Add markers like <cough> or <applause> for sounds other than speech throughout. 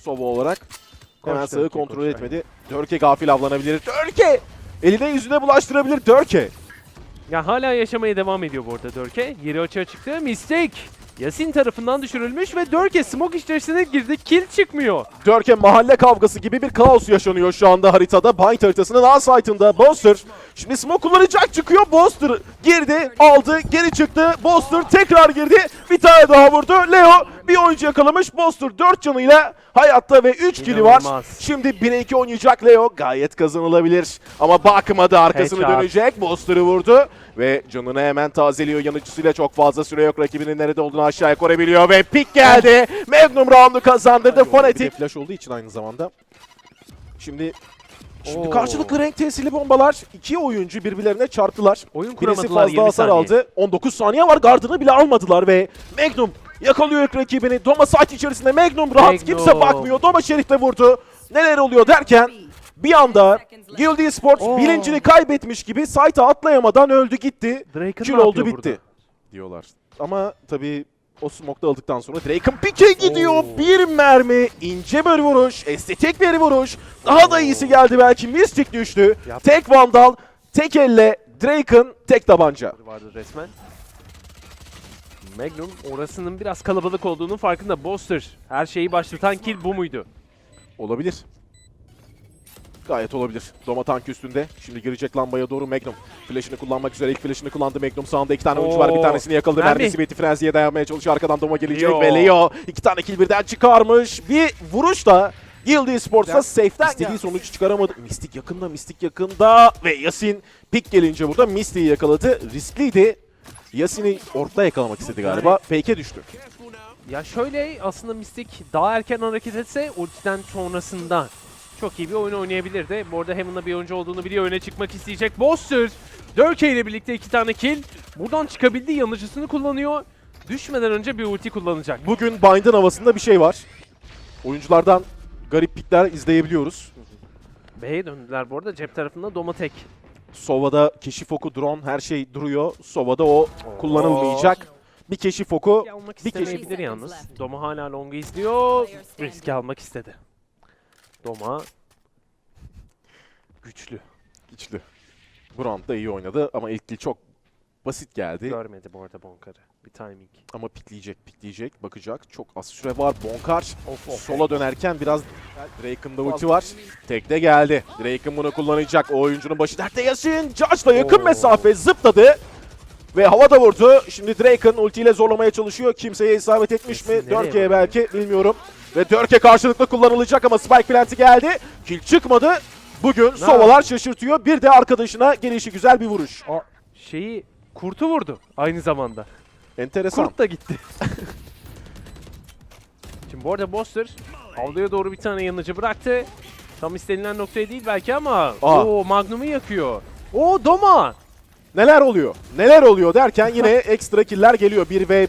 Sova olarak. Hemen sağı kontrol koş, etmedi. Dörke gafil avlanabilir. Dörke! Eline yüzüne bulaştırabilir Dörke. Ya hala yaşamaya devam ediyor bu arada Dörke. Yeri açığa çıktı. Mistake. Yasin tarafından düşürülmüş ve Dörke smoke içerisine girdi. Kill çıkmıyor. Dörke mahalle kavgası gibi bir kaos yaşanıyor şu anda haritada. Bind haritasının A site'ında Boster. Şimdi smoke kullanacak çıkıyor. Boster girdi, aldı, geri çıktı. Boster tekrar girdi. Bir tane daha vurdu. Leo bir oyuncu yakalamış. Boster 4 canıyla hayatta ve 3 kili var. Şimdi 1'e 2 oynayacak Leo. Gayet kazanılabilir. Ama bakmadı arkasını Headshot. dönecek. Boster'ı vurdu. Ve canını hemen tazeliyor. Yanıcısıyla çok fazla süre yok. Rakibinin nerede olduğunu aşağıya koruyabiliyor. Ve pick geldi. Magnum round'u kazandırdı. Fnatic. Flash olduğu için aynı zamanda. Şimdi Şimdi Oo. karşılıklı renk tesirli bombalar. iki oyuncu birbirlerine çarptılar. Oyun Birisi fazla 20 hasar saniye. aldı. 19 saniye var. Gardını bile almadılar ve Magnum yakalıyor rakibini. Doma saat içerisinde Magnum rahat Magnum. kimse bakmıyor. Doma Şerif de vurdu. Neler oluyor derken bir anda Guilty Sports Oo. bilincini kaybetmiş gibi site'a atlayamadan öldü gitti. Drake'ın Kül ne oldu yapıyor bitti. burada? Diyorlar. Ama tabii o smoke'da aldıktan sonra Drake'ın pike gidiyor. Oo. Bir mermi, ince bir vuruş, estetik bir vuruş. Daha da iyisi geldi belki. Mystic düştü. Yap. Tek Vandal, tek elle Drake'ın tek tabanca. vardı resmen. Magnum orasının biraz kalabalık olduğunun farkında. Boster her şeyi başlatan kill bu muydu? Olabilir. Gayet olabilir. Doma tank üstünde. Şimdi girecek lambaya doğru Magnum. Flash'ını kullanmak üzere. ilk flash'ını kullandı Magnum. Sağında iki tane oyuncu var. Bir Oo. tanesini yakaladı. Mermi. Mermisi Betty Frenzy'ye dayanmaya çalışıyor. Arkadan Doma gelecek Leo. ve Leo iki tane kill birden çıkarmış. Bir vuruş da Guilty Sports'a Ya, safe'den istediği sonucu çıkaramadı. Mystic yakında, Mystic yakında ve Yasin pick gelince burada Mystic'i yakaladı. Riskliydi. Yasin'i ortada yakalamak istedi galiba. Fake'e düştü. Ya şöyle aslında Mystic daha erken hareket etse ultiden sonrasında çok iyi bir oyun oynayabilirdi. Bu arada Heaven'da bir oyuncu olduğunu biliyor. Öne çıkmak isteyecek. Boster Dörke ile birlikte iki tane kill. Buradan çıkabildi. Yanıcısını kullanıyor. Düşmeden önce bir ulti kullanacak. Bugün Bind'in havasında bir şey var. Oyunculardan garip pikler izleyebiliyoruz. B'ye döndüler bu arada. Cep tarafında Domatek. Sova'da keşif oku, drone her şey duruyor. Sova'da o kullanılmayacak. Bir keşif oku. Bir keşif. yalnız. Doma hala Long'u izliyor. Riski almak istedi. Doma güçlü. Güçlü. Bu round da iyi oynadı ama ilk kill çok basit geldi. Görmedi bu arada Bonkar'ı. Bir timing. Ama pikleyecek, pikleyecek, bakacak. Çok az süre var. Bonkar Of of. sola dönerken biraz Drake'ın da ulti var. Tekte geldi. Drake'ın bunu kullanacak. O oyuncunun başı dertte Yasin. Judge'la yakın Oo. mesafe zıpladı. Ve havada vurdu. Şimdi Drake'ın ultiyle zorlamaya çalışıyor. Kimseye isabet etmiş mi? Nereye Dörke'ye bakıyor? belki bilmiyorum. Ve Dörke karşılıklı kullanılacak ama Spike Plant'i geldi. Kill çıkmadı. Bugün Sovalar şaşırtıyor. Bir de arkadaşına gelişi güzel bir vuruş. Aa, şeyi kurtu vurdu aynı zamanda. Enteresan. Kurt da gitti. <laughs> Şimdi bu arada Boster avluya doğru bir tane yanıcı bıraktı. Tam istenilen noktaya değil belki ama Aa. o Magnum'u yakıyor. O Doma. Neler oluyor? Neler oluyor derken yine ekstra killer geliyor. Bir ve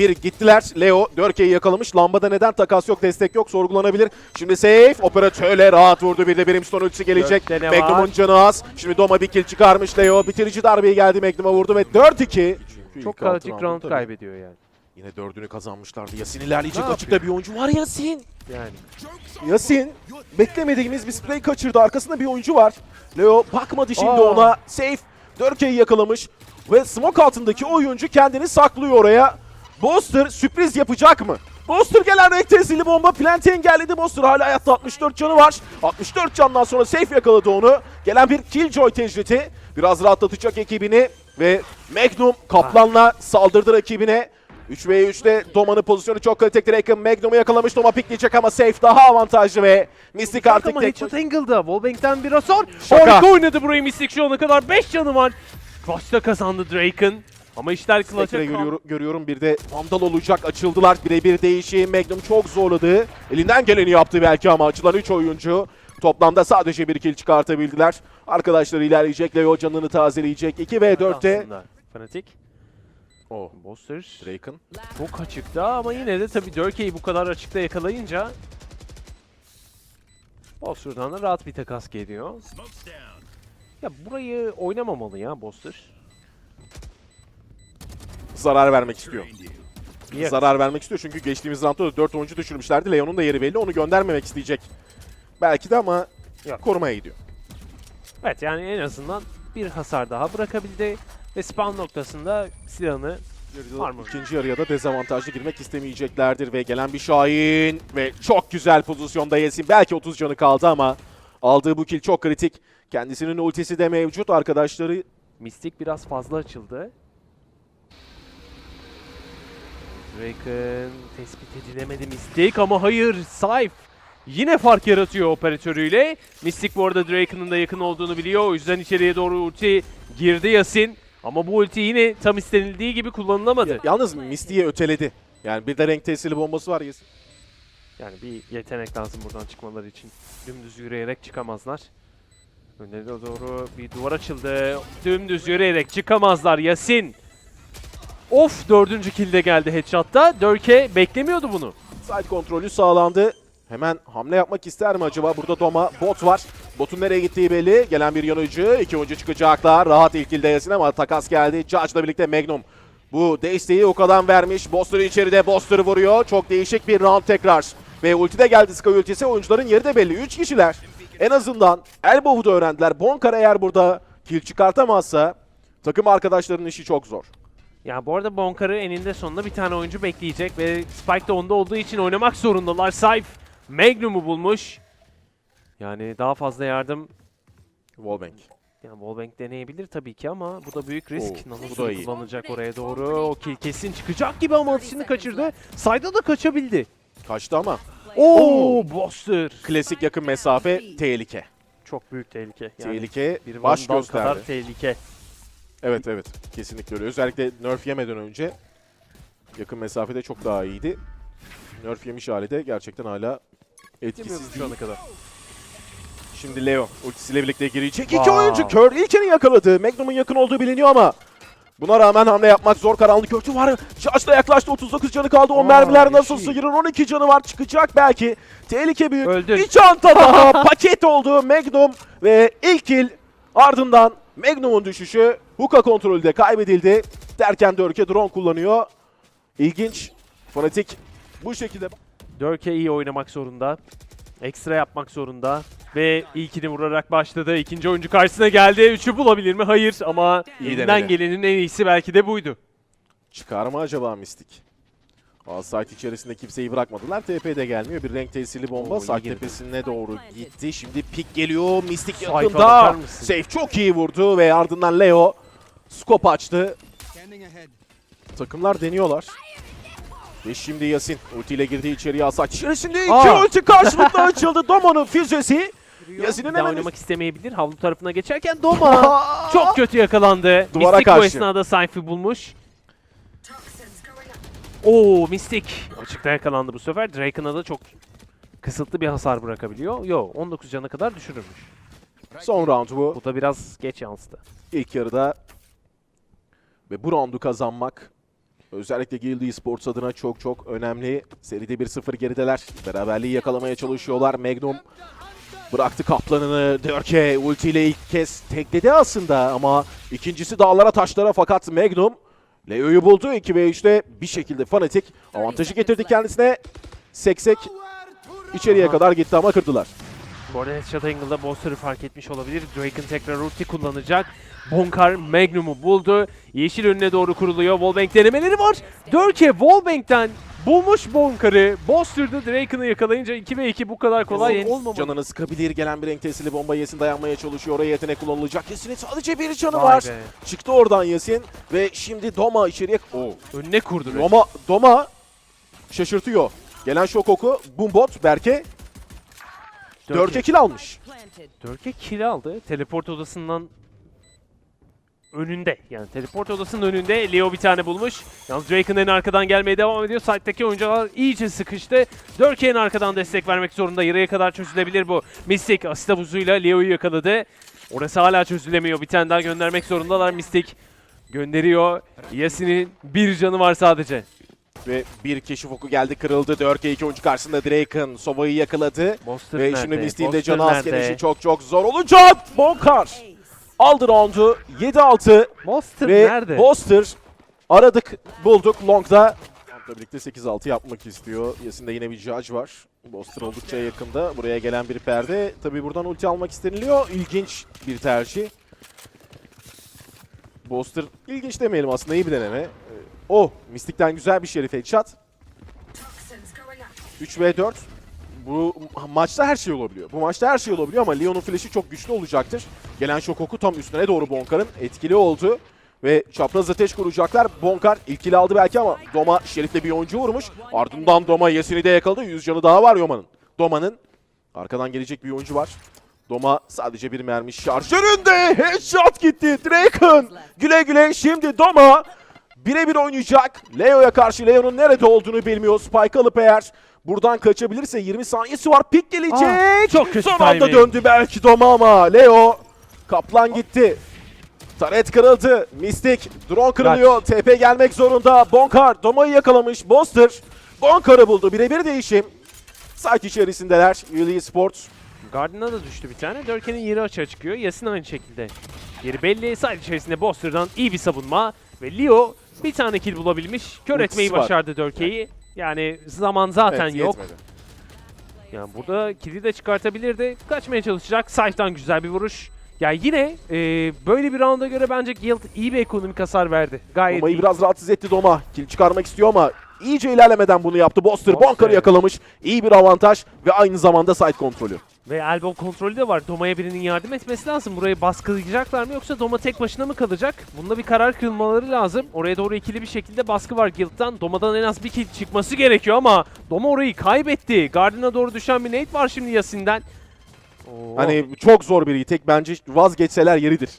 bir gittiler. Leo Dörke'yi yakalamış. Lambada neden takas yok, destek yok sorgulanabilir. Şimdi safe. Operatörle rahat vurdu. Bir de Brimstone ultisi gelecek. Magnum'un canı az. Şimdi Doma bir kill çıkarmış Leo. Bitirici darbeyi geldi Magnum'a vurdu ve 4-2. Çok altın round tabii. kaybediyor yani. Yine dördünü kazanmışlardı. Yasin ilerleyecek. Ne Açıkta bir oyuncu var Yasin. Yani. Yasin beklemediğimiz bir spray kaçırdı. Arkasında bir oyuncu var. Leo bakmadı şimdi Aa. ona. Safe. Dörke'yi yakalamış. Ve smoke altındaki oyuncu kendini saklıyor oraya. Boster sürpriz yapacak mı? Boster gelen renk tesirli bomba Plant'i engelledi. Boster hala hayatta 64 canı var. 64 candan sonra safe yakaladı onu. Gelen bir Killjoy tecrüti. Biraz rahatlatacak ekibini. Ve Magnum Kaplan'la saldırdı rakibine. 3 v 3'te Doma'nın pozisyonu çok kritik. Draken Magnum'u yakalamış. Doma pikleyecek ama safe daha avantajlı ve Mystic artık ama tek Headshot Angle'da. Wallbank'ten bir hasar. Harika oynadı burayı Mystic şu ana kadar. 5 canı var. Clutch'ta kazandı Draken. Ama işler Clutch'a görüyorum, görüyorum bir de Vandal olacak açıldılar birebir değişim Magnum çok zorladı elinden geleni yaptı belki ama açılan 3 oyuncu toplamda sadece bir kill çıkartabildiler arkadaşları ilerleyecek Leo canını tazeleyecek 2 v 4'te Aslında. Fnatic. oh, Boster. Draken Çok açıkta ama yine de tabii Dörke'yi bu kadar açıkta yakalayınca Boster'dan da rahat bir takas geliyor. Ya burayı oynamamalı ya Boster. Zarar vermek istiyor Evet. zarar vermek istiyor. Çünkü geçtiğimiz roundda da 4 oyuncu düşürmüşlerdi. Leon'un da yeri belli. Onu göndermemek isteyecek. Belki de ama Yok. korumaya gidiyor. Evet yani en azından bir hasar daha bırakabildi. Ve spawn noktasında silahını mı? İkinci yarıya da dezavantajlı girmek istemeyeceklerdir ve gelen bir Şahin ve çok güzel pozisyonda Yasin. Belki 30 canı kaldı ama aldığı bu kill çok kritik. Kendisinin ultisi de mevcut. Arkadaşları Mystic biraz fazla açıldı. Draken tespit edilemedi Mystic ama hayır Saif yine fark yaratıyor operatörüyle. Mystic bu arada Draken'ın da yakın olduğunu biliyor. O yüzden içeriye doğru ulti girdi Yasin. Ama bu ulti yine tam istenildiği gibi kullanılamadı. yalnız Misty'ye öteledi. Yani bir de renk tesiri bombası var Yasin. Yani bir yetenek lazım buradan çıkmaları için. Dümdüz yürüyerek çıkamazlar. Önlerine doğru bir duvar açıldı. Dümdüz yürüyerek çıkamazlar Yasin. Of dördüncü kill de geldi headshot'ta. Dörke beklemiyordu bunu. Side kontrolü sağlandı. Hemen hamle yapmak ister mi acaba? Burada Doma bot var. Botun nereye gittiği belli. Gelen bir yanıcı. iki oyuncu çıkacaklar. Rahat ilk kilde Yasin ama takas geldi. Judge'la birlikte Magnum. Bu desteği Oka'dan vermiş. Boster'ı içeride. Boster'ı vuruyor. Çok değişik bir round tekrar. Ve ulti de geldi Sky ultisi. Oyuncuların yeri de belli. 3 kişiler. En azından Elbow'u da öğrendiler. Bonkar eğer burada kill çıkartamazsa takım arkadaşlarının işi çok zor. Ya bu arada Bonkar'ı eninde sonunda bir tane oyuncu bekleyecek ve Spike de onda olduğu için oynamak zorundalar. Saif Magnum'u bulmuş. Yani daha fazla yardım Wallbang. Yani Wallbang deneyebilir tabii ki ama bu da büyük risk. Oo, bu Nanosunu da iyi. kullanacak oraya doğru. O kill kesin çıkacak gibi ama atışını kaçırdı. Sayda da kaçabildi. Kaçtı ama. Oo, Boster. Klasik yakın mesafe tehlike. Çok büyük tehlike. Yani tehlike bir baş gösterdi. kadar tehlike. Evet evet kesinlikle öyle. Özellikle nerf yemeden önce yakın mesafede çok daha iyiydi. Nerf yemiş hali de gerçekten hala etkisiz şu ana kadar. Şimdi Leo ultisiyle birlikte girecek. İki oyuncu kör. İlkini yakaladı. Magnum'un yakın olduğu biliniyor ama buna rağmen hamle yapmak zor. Karanlık örtü var. Da yaklaştı. 39 canı kaldı. O Aa, mermiler nasıl yeşil. sıyırır? 12 canı var. Çıkacak belki. Tehlike büyük. Öldün. Bir çanta daha. <laughs> Paket oldu. Magnum ve ilk kill ardından Magnum'un düşüşü. Hookah kontrolü de kaybedildi. Derken Dörke drone kullanıyor. İlginç. Fanatik bu şekilde Dörke iyi oynamak zorunda. Ekstra yapmak zorunda. Ve ilkini vurarak başladı. İkinci oyuncu karşısına geldi. Üçü bulabilir mi? Hayır ama İyi elinden gelenin en iyisi belki de buydu. Çıkar mı acaba Mistik? Site içerisinde kimseyi bırakmadılar. TP'de gelmiyor. Bir renk tesirli bomba. Girdi. tepesine doğru gitti. Şimdi pik geliyor. Mistik yakında. Safe çok iyi vurdu ve ardından Leo skop açtı. Takımlar deniyorlar. Ve şimdi Yasin ultiyle girdi içeriye Asat. İçerisinde iki Aa. ulti karşılıklı açıldı. Domo'nun füzesi. Yasin'in hemen oynamak istemeyebilir. Havlu tarafına geçerken Doma <laughs> çok kötü yakalandı. Duvara Mystic bu karşı. esnada Cypher'ı bulmuş. Oo Mystic açıkta yakalandı bu sefer. Draken'a da çok kısıtlı bir hasar bırakabiliyor. Yo 19 cana kadar düşürürmüş. son round bu. Bu da biraz geç yansıdı. İlk yarıda ve bu roundu kazanmak özellikle Guild Esports adına çok çok önemli. Seride 1-0 gerideler. Beraberliği yakalamaya çalışıyorlar. Magnum bıraktı kaplanını. Dörke ultiyle ilk kez tekledi aslında ama ikincisi dağlara taşlara fakat Magnum Leo'yu buldu. 2 ve 3'te bir şekilde fanatik avantajı getirdi kendisine. Seksek içeriye Aha. kadar gitti ama kırdılar. Bu arada Headshot Angle'da Boster'ı fark etmiş olabilir. Draken tekrar ulti kullanacak. Bonkar Magnum'u buldu. Yeşil önüne doğru kuruluyor. Wallbang denemeleri var. Dörke Wallbang'den bulmuş Bonkar'ı. Boster'da Draken'ı yakalayınca 2 ve 2 bu kadar kolay Yasin olmamalı. Canını sıkabilir. Gelen bir renk tesirli bomba Yasin dayanmaya çalışıyor. Oraya yetenek kullanılacak. Yasin'in sadece bir canı Vay var. be. Çıktı oradan Yasin ve şimdi Doma içeriye... Oo. Önüne kurdu. Doma, Doma şaşırtıyor. Gelen şok oku. Bumbot Berke 4 kill almış. Dörke kill aldı. Teleport odasından önünde. Yani teleport odasının önünde Leo bir tane bulmuş. Yalnız Draken en arkadan gelmeye devam ediyor. Side'daki oyuncular iyice sıkıştı. Dörke en arkadan destek vermek zorunda. Yarıya kadar çözülebilir bu. Mystic asist havuzuyla Leo'yu yakaladı. Orası hala çözülemiyor. Bir tane daha göndermek zorundalar. Mystic gönderiyor. Yasin'in bir canı var sadece. Ve bir keşif oku geldi kırıldı. Dörke iki oyuncu karşısında Draken Sova'yı yakaladı. Boster Ve nerede? şimdi Misty'nin de canı az gelişi çok çok zor olacak. Bonkar aldı roundu 7-6 Boster ve nerede? Boster aradık bulduk Long'da Umut'la birlikte 8-6 yapmak istiyor. Yasin'de yine bir judge var. Boster oldukça yakında. Buraya gelen bir perde. Tabi buradan ulti almak isteniliyor. İlginç bir tercih. Boster ilginç demeyelim aslında iyi bir deneme. Ee, Oh, Mystic'ten güzel bir şerif headshot. 3 v 4. Bu maçta her şey olabiliyor. Bu maçta her şey olabiliyor ama Leon'un flash'i çok güçlü olacaktır. Gelen şok oku tam üstüne doğru Bonkar'ın etkili oldu. Ve çapraz ateş kuracaklar. Bonkar ilkili aldı belki ama Doma Şerif'le bir oyuncu vurmuş. Ardından Doma Yesin'i de yakaladı. 100 canı daha var Yoma'nın. Doma'nın arkadan gelecek bir oyuncu var. Doma sadece bir mermi şarjöründe. Headshot gitti. Draken. Güle güle şimdi Doma birebir oynayacak. Leo'ya karşı Leo'nun nerede olduğunu bilmiyor. Spike alıp eğer buradan kaçabilirse 20 saniyesi var. Pik gelecek. Ah, çok kötü Son anda döndü belki Doma ama Leo Kaplan gitti. Taret kırıldı. Mystic drone kırılıyor. TP gelmek zorunda. Bonkar Doma'yı yakalamış. Boster Bonkar'ı buldu. Birebir değişim. Site içerisindeler. Uli Sports. Gardner'a da düştü bir tane. Dörken'in yeri açığa çıkıyor. Yasin aynı şekilde. Yeri belli. Sadece içerisinde Boster'dan iyi bir savunma. Ve Leo bir tane kill bulabilmiş. Kör Ultisi etmeyi var. başardı Dörke'yi. Yani zaman zaten Evet, yok. yetmedi. Yani burada kill'i de çıkartabilirdi. Kaçmaya çalışacak. Safe'dan güzel bir vuruş. Ya yine e, böyle bir rounda göre bence Guild iyi bir ekonomik hasar verdi. Gayet Doma'yı iyi. biraz rahatsız etti Doma. Kill çıkarmak istiyor ama iyice ilerlemeden bunu yaptı. Boster Boster. Bonkar'ı yakalamış. İyi bir avantaj ve aynı zamanda site kontrolü. Ve elbow kontrolü de var. Doma'ya birinin yardım etmesi lazım. Burayı baskılayacaklar mı yoksa Doma tek başına mı kalacak? Bunda bir karar kılmaları lazım. Oraya doğru ikili bir şekilde baskı var Guild'dan. Doma'dan en az bir kill çıkması gerekiyor ama Doma orayı kaybetti. Garden'a doğru düşen bir nade var şimdi Yasin'den. Oo, Hani çok zor bir tek bence vazgeçseler yeridir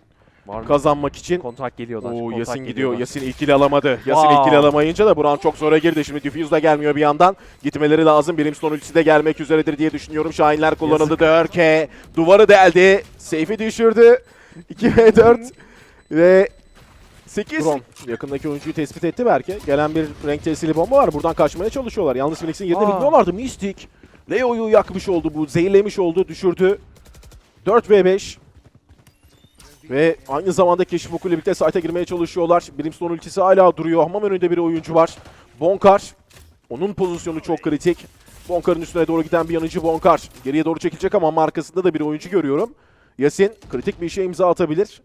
var mı? kazanmak için. kontak geliyorlar. Oo kontak Yasin gidiyor. geliyorlar. Yasin ikili alamadı. Yasin Wow. ikili alamayınca da Buran çok zora girdi. Şimdi Diffuse da gelmiyor bir yandan. Gitmeleri lazım. Brimstone ultisi de gelmek üzeredir diye düşünüyorum. Şahinler kullanıldı. Dörke. Duvarı deldi. Safe'i düşürdü. 2 ve 4 <laughs> ve 8. Yakındaki oyuncuyu tespit etti belki. Gelen bir renk tesiri bomba var. Buradan kaçmaya çalışıyorlar. Yalnız Phoenix'in yerine bilmiyorlardı. Mystic. Leo'yu yakmış oldu bu. Zehirlemiş oldu. Düşürdü. 4 ve 5. Ve aynı zamanda Keşif Oku ile birlikte site'a girmeye çalışıyorlar. Brimstone ultisi hala duruyor. Hamam önünde bir oyuncu var. Bonkar. Onun pozisyonu çok kritik. Bonkar'ın üstüne doğru giden bir yanıcı Bonkar. Geriye doğru çekilecek ama arkasında da bir oyuncu görüyorum. Yasin kritik bir işe imza atabilir.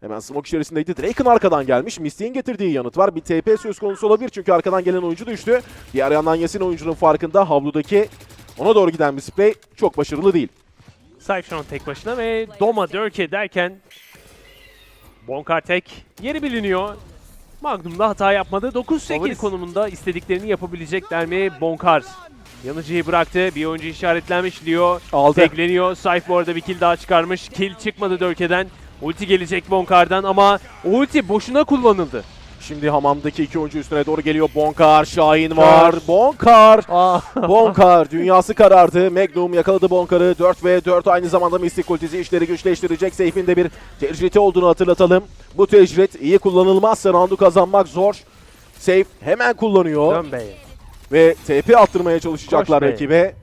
Hemen smoke içerisindeydi. Draken arkadan gelmiş. Mystic'in getirdiği yanıt var. Bir TP söz konusu olabilir çünkü arkadan gelen oyuncu düştü. Diğer yandan Yasin oyuncunun farkında. Havludaki ona doğru giden bir spray çok başarılı değil. Saif şu an tek başına ve Doma Dörke derken Bonkar tek yeri biliniyor. Magnum'da hata yapmadı. 9-8 Favoris. konumunda istediklerini yapabilecekler mi? Bonkar yanıcıyı bıraktı. Bir oyuncu işaretlenmiş Leo. Aldı. Tekleniyor. Saif bu arada bir kill daha çıkarmış. Kill çıkmadı Dörke'den. Ulti gelecek Bonkar'dan ama ulti boşuna kullanıldı. Şimdi hamamdaki iki oyuncu üstüne doğru geliyor. Bonkar, Şahin var. Bonkar. Bonkar <laughs> dünyası karardı. Magnum yakaladı Bonkar'ı. 4 ve 4 aynı zamanda Mystic ultisi işleri güçleştirecek. Seyf'in de bir tecriti olduğunu hatırlatalım. Bu tecrit iyi kullanılmazsa roundu kazanmak zor. Seyf hemen kullanıyor Dön be. ve TP attırmaya çalışacaklar Koş be. rakibe.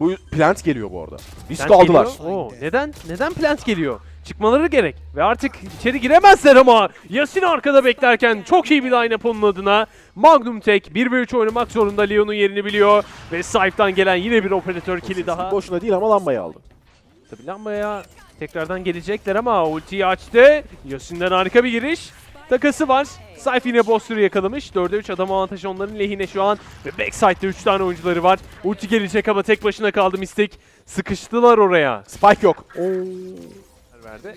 Bu plant geliyor bu arada. Risk Plant aldılar. geliyor. Oo, neden? Neden plant geliyor? Çıkmaları gerek. Ve artık içeri giremezler ama Yasin arkada beklerken çok iyi bir line-up onun adına. Magnum tek 1 ve 3 oynamak zorunda Leon'un yerini biliyor. Ve Saif'tan gelen yine bir operatör kili daha. Boşuna değil ama lambayı aldı. Tabii lambaya tekrardan gelecekler ama ultiyi açtı. Yasin'den harika bir giriş. Takası var. Saif yine Boster'ı yakalamış. 4'e 3 adam avantajı onların lehine şu an. Ve backside'de 3 tane oyuncuları var. Ulti gelecek ama tek başına kaldı Mystic. Sıkıştılar oraya. Spike yok. Verdi.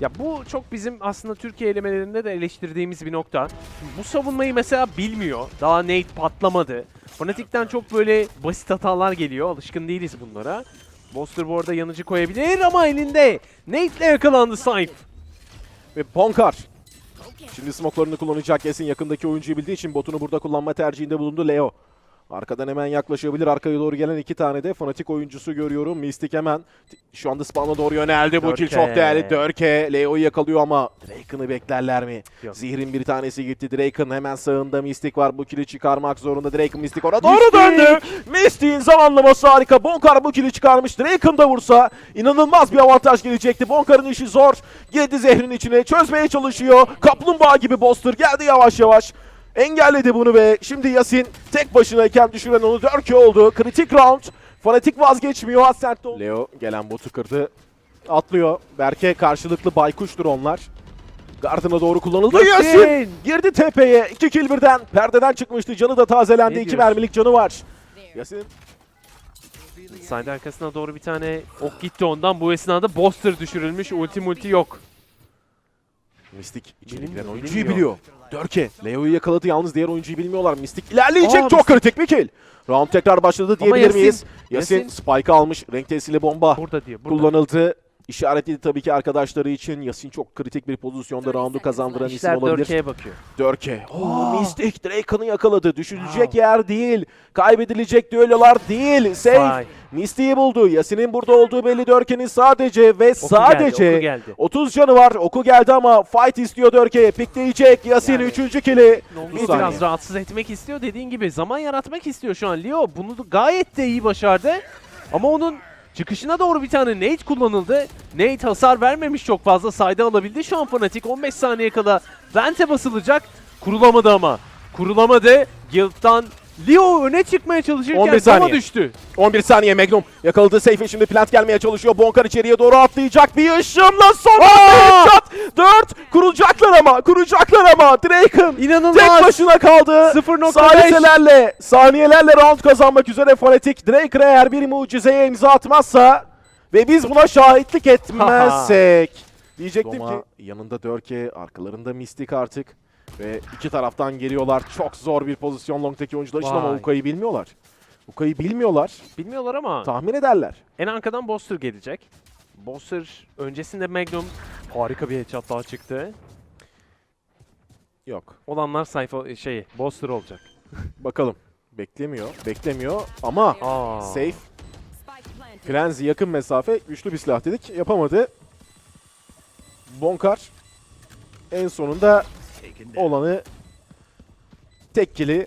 Ya bu çok bizim aslında Türkiye elemelerinde de eleştirdiğimiz bir nokta. Bu savunmayı mesela bilmiyor. Daha Nate patlamadı. Fnatic'ten çok böyle basit hatalar geliyor. Alışkın değiliz bunlara. Boster bu arada yanıcı koyabilir ama elinde. Nate'le yakalandı Saif. Ve Bonkar. Şimdi smoke'larını kullanacak Yasin yakındaki oyuncuyu bildiği için botunu burada kullanma tercihinde bulundu Leo. Arkadan hemen yaklaşabilir. Arkaya doğru gelen iki tane de fanatik oyuncusu görüyorum. Mystic hemen şu anda spawn'a doğru yöneldi. Bu kill çok değerli. Dörke Leo'yu yakalıyor ama Draken'ı beklerler mi? Yok. Zihrin bir tanesi gitti. Draken hemen sağında Mystic var. Bu kill'i çıkarmak zorunda. Draken Mystic ona doğru Mystic! döndü. Mystic'in zamanlaması harika. Bonkar bu kill'i çıkarmış. Draken da vursa inanılmaz bir avantaj gelecekti. Bonkar'ın işi zor. Girdi zehrin içine. Çözmeye çalışıyor. Kaplumbağa gibi Boster geldi yavaş yavaş. Engelledi bunu ve şimdi Yasin tek başınayken düşüren onu Dörke oldu. Kritik round. Fanatik vazgeçmiyor. Ascent oldu. Leo gelen botu kırdı. Atlıyor. Berke karşılıklı baykuştur onlar. Gardına doğru kullanıldı. Yasin! Yasin girdi tepeye. 2 kill birden. Perdeden çıkmıştı. Canı da tazelendi. Ne 2 diyorsun? mermilik canı var. Yasin Side arkasına doğru bir tane ok gitti ondan. Bu esnada Boster düşürülmüş. Ulti multi yok. Mistik Bilinmiyor, giren oyuncuyu biliyor. Dörke Leo'yu yakaladı yalnız diğer oyuncuyu bilmiyorlar. Mistik ilerleyecek Aa, çok kritik bir kill. Round tekrar başladı diyebilir Yasin- miyiz? Yasin, Yasin- spike almış. Renk tesili bomba Burada diye. Burada. kullanıldı. İşaretledi tabii ki arkadaşları için. Yasin çok kritik bir pozisyonda roundu kazandıran isim İşler olabilir. Dörke'ye bakıyor. Dörke. Oo, Aa. Mystic Draken'ı yakaladı. Düşülecek Wow. yer değil. Kaybedilecek düellolar değil. Safe. Vay. Mystic'i buldu. Yasin'in burada olduğu belli Dörke'nin sadece ve Oku sadece geldi, oku geldi. 30 canı var. Oku geldi ama fight istiyor Dörke. Pikleyecek. Yasin Yani- 3. kili. Bir biraz rahatsız etmek istiyor dediğin gibi. Zaman yaratmak istiyor şu an Leo. Bunu gayet de iyi başardı. Ama onun çıkışına doğru bir tane nade kullanıldı. Nade hasar vermemiş çok fazla. Sayda alabildi şu an Fnatic. 15 saniye kala Vente basılacak. Kurulamadı ama. Kurulamadı. Guild'dan Leo öne çıkmaya çalışırken 15 Zama saniye. düştü. 11 saniye Magnum yakaladı Seyfe şimdi plant gelmeye çalışıyor. Bonkar içeriye doğru atlayacak bir ışınla son Aa! shot. 4 kurulacaklar ama kuracaklar ama Draken İnanılmaz. tek başına kaldı. 0.5. Saniyelerle saniyelerle round kazanmak üzere Fnatic Drake eğer bir mucizeye imza atmazsa ve biz buna şahitlik etmezsek diyecektim Doma. ki yanında Dörke arkalarında Mystic artık ve iki taraftan geliyorlar. Çok zor bir pozisyon Long'taki oyuncular için ama. Uka'yı bilmiyorlar. Uka'yı bilmiyorlar. Bilmiyorlar ama Tahmin ederler. en arkadan Boster gelecek. Boster öncesinde Magnum harika bir headshot daha çıktı. Yok. Olanlar sayfa şeyi Boster olacak. Bakalım. Beklemiyor. Beklemiyor ama Aa. safe. Frenzy yakın mesafe. Güçlü bir silah dedik. Yapamadı. Bonkar en sonunda olanı tek kili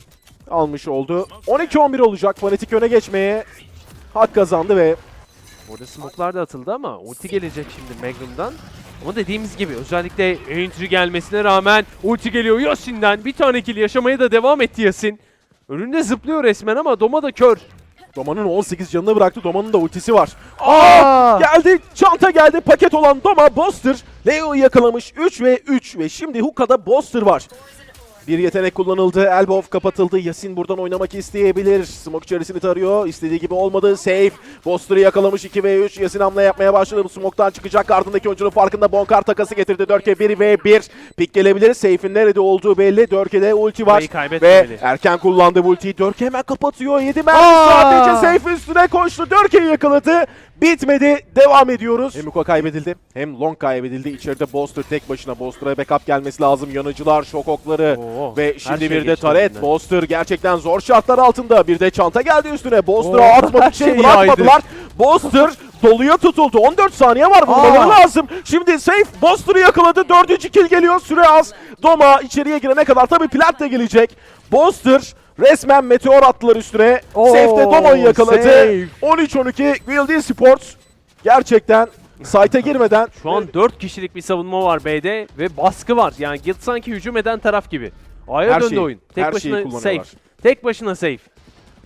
almış oldu. 12-11 olacak. Fanatik öne geçmeye hak kazandı ve Burada smoke'lar da atıldı ama ulti gelecek şimdi Magnum'dan. Ama dediğimiz gibi özellikle entry gelmesine rağmen ulti geliyor Yasin'den. Bir tane kill yaşamaya da devam etti Yasin. Önünde zıplıyor resmen ama Doma da kör. Doma'nın 18 canını bıraktı. Doma'nın da ultisi var. Aa! Geldi, çanta geldi, paket olan Doma, Boster, Leo'yu yakalamış. 3 ve 3 ve şimdi Hookah'da Boster var. Bir yetenek kullanıldı, Elbow kapatıldı. Yasin buradan oynamak isteyebilir. Smoke içerisini tarıyor. İstediği gibi olmadı. Safe. Boster'ı yakalamış 2 ve 3. Yasin hamle yapmaya başladı. Bu smoke'tan çıkacak. Ardındaki oyuncunun farkında Bonkar takası getirdi. Dörke 1 ve 1. Pik gelebilir. Safe'in nerede olduğu belli. Dörke'de ulti var. Ve erken kullandı bu ultiyi. Dörke hemen kapatıyor. 7 mermi sadece safe üstüne koştu. Dörke'yi yakaladı. Bitmedi. Devam ediyoruz. Hem Uka kaybedildi hem Long kaybedildi. İçeride Boster tek başına. Boster'a backup gelmesi lazım. Yanıcılar, şok okları. Oo, Ve şimdi şey bir de taret. Boster gerçekten zor şartlar altında. Bir de çanta geldi üstüne. Boster'a her şey bırakmadılar. Boster doluya tutuldu. 14 saniye var. Vurmaları Aa. lazım. Şimdi safe Boster'ı yakaladı. Dördüncü kill geliyor. Süre az. Doma içeriye girene kadar tabii plant da gelecek. Boster resmen meteor attılar üstüne. Oo, Safe'de Doma'yı yakaladı. safe. 13-12 Wild Sports gerçekten site'e girmeden Şu an 4 kişilik bir savunma var B'de ve baskı var. Yani Guild sanki hücum eden taraf gibi. A'ya döndü şeyi- oyun. Tek her başına safe. Tek başına safe.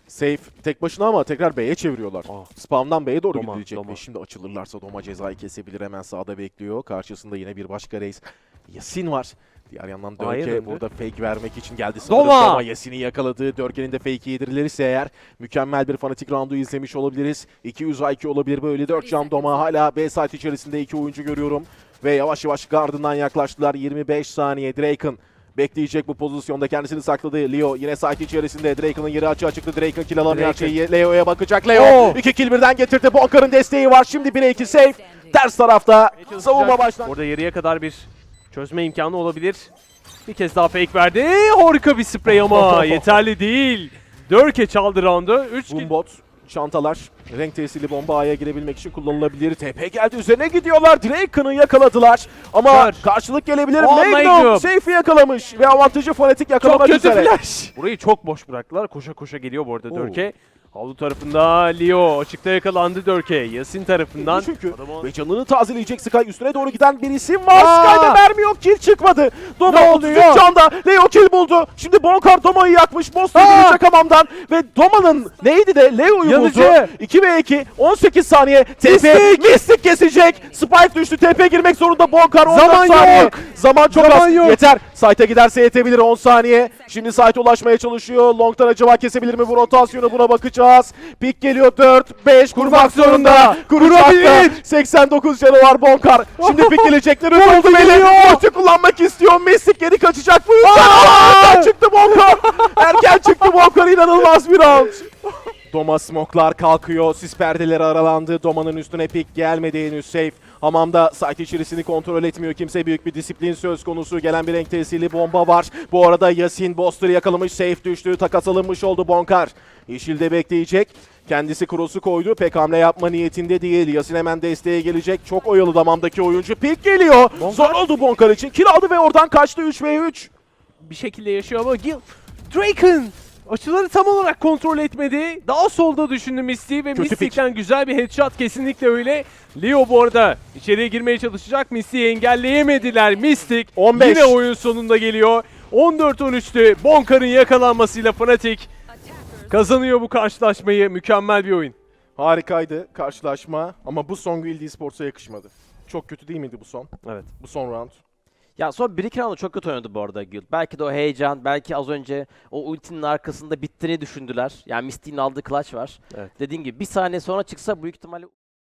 Safe tek başına ama tekrar B'ye çeviriyorlar. Aa. Spam'dan B'ye doğru Doma, gidilecek. Doma. Ve şimdi açılırlarsa Doma cezayı kesebilir. Hemen sağda bekliyor. Karşısında yine bir başka reis. Yasin var. Diğer yandan Dörke burada fake vermek için geldi. sanırım. Doma! Doma Yasin'i yakaladı. Dörke'nin de fake'i yedirilirse eğer mükemmel bir fanatik roundu izlemiş olabiliriz. 200 IQ olabilir böyle 4 can Doma. Hala B site içerisinde iki oyuncu görüyorum. Ve yavaş yavaş gardından yaklaştılar. 25 saniye Draken bekleyecek bu pozisyonda kendisini sakladı. Leo yine site içerisinde Draken'ın yeri açığa çıktı. Draken kill alamıyor. Draken. Şeyi Leo'ya bakacak. Leo Oo! 2 kill birden getirdi. Bonkar'ın desteği var. Şimdi 1'e 2 safe. Ters tarafta savunma başlangıcı. Orada yarıya kadar bir çözme imkanı olabilir. Bir kez daha fake verdi. Harika bir sprey ama <laughs> yeterli değil. Dörke çaldı roundu. 3 kill. Boombot, çantalar, renk tesirli bomba A'ya girebilmek için kullanılabilir. TP geldi üzerine gidiyorlar. Draken'ı yakaladılar. Ama Kör. karşılık gelebilir. Oh, Magnum safe'i yakalamış ve avantajı fanatik Çok yakalamak kötü üzere. flash. Burayı çok boş bıraktılar. Koşa koşa geliyor bu arada Oo. Dörke. Havlu tarafında Leo açıkta yakalandı Dörke. Yasin tarafından. Çünkü Adamı- ve canını tazeleyecek Sky üstüne doğru giden bir isim var. Aa! Sky'da mermi yok, kill çıkmadı. Doma Ne 33 oluyor? canda. Leo kill buldu. Şimdi Bonkar Doma'yı yakmış. Monster Aa! gelecek hamamdan. Ve Doma'nın neydi de Leo'yu buldu. 2 ve 2, 18 saniye. TP! Mystic kesecek. Spike düştü. TP girmek zorunda Bonkar. 14 Zaman saniye. yok. Zaman çok Zaman az. yok. Yeter. Site'a giderse yetebilir 10 saniye. Şimdi site ulaşmaya çalışıyor. Long'tan acaba kesebilir mi bu rotasyonu buna bakacağız. Pik geliyor 4, 5 kurmak zorunda. zorunda. Kuracak da. Kurabilir. 89 canı var Bonkar. Şimdi pik gelecekler. Üç oldu Meli. geliyor. Ulti kullanmak istiyor. Messi geri kaçacak bu yüzden. Erken çıktı Bonkar. Erken çıktı Bonkar. inanılmaz bir round. Doma smoklar kalkıyor. Sis perdeleri aralandı. Doma'nın üstüne pik gelmedi henüz safe. Hamamda site içerisini kontrol etmiyor. Kimse büyük bir disiplin söz konusu. Gelen bir renk tesirli bomba var. Bu arada Yasin Boster'ı yakalamış. Safe düştü. Takas alınmış oldu Bonkar. Yeşilde bekleyecek. Kendisi cross'u koydu. Pek hamle yapma niyetinde değil. Yasin hemen desteğe gelecek. Çok oyalı damamdaki oyuncu. Pik geliyor. Bonkar. Zor oldu Bonkar için. Kill aldı ve oradan kaçtı 3 v 3. bir şekilde yaşıyor ama Gil Draken açıları tam olarak kontrol etmedi. Daha solda düşündü Misty ve Mystic'ten güzel bir headshot kesinlikle öyle. Leo bu arada içeriye girmeye çalışacak. Misty'yi engelleyemediler. Mystic 15. yine oyun sonunda geliyor. 14-13'tü. Bonkar'ın yakalanmasıyla Fnatic kazanıyor bu karşılaşmayı. Mükemmel bir oyun. Harikaydı karşılaşma ama bu son Guild Esports'a yakışmadı. Çok kötü değil miydi bu son? Evet. Bu son round. Ya son 1-2 round'u çok kötü oynadı bu arada Guild. Belki de o heyecan, belki az önce o ultinin arkasında bittiğini düşündüler. Yani Misty'nin aldığı clutch var. Evet. Dediğim gibi bir saniye sonra çıksa büyük ihtimalle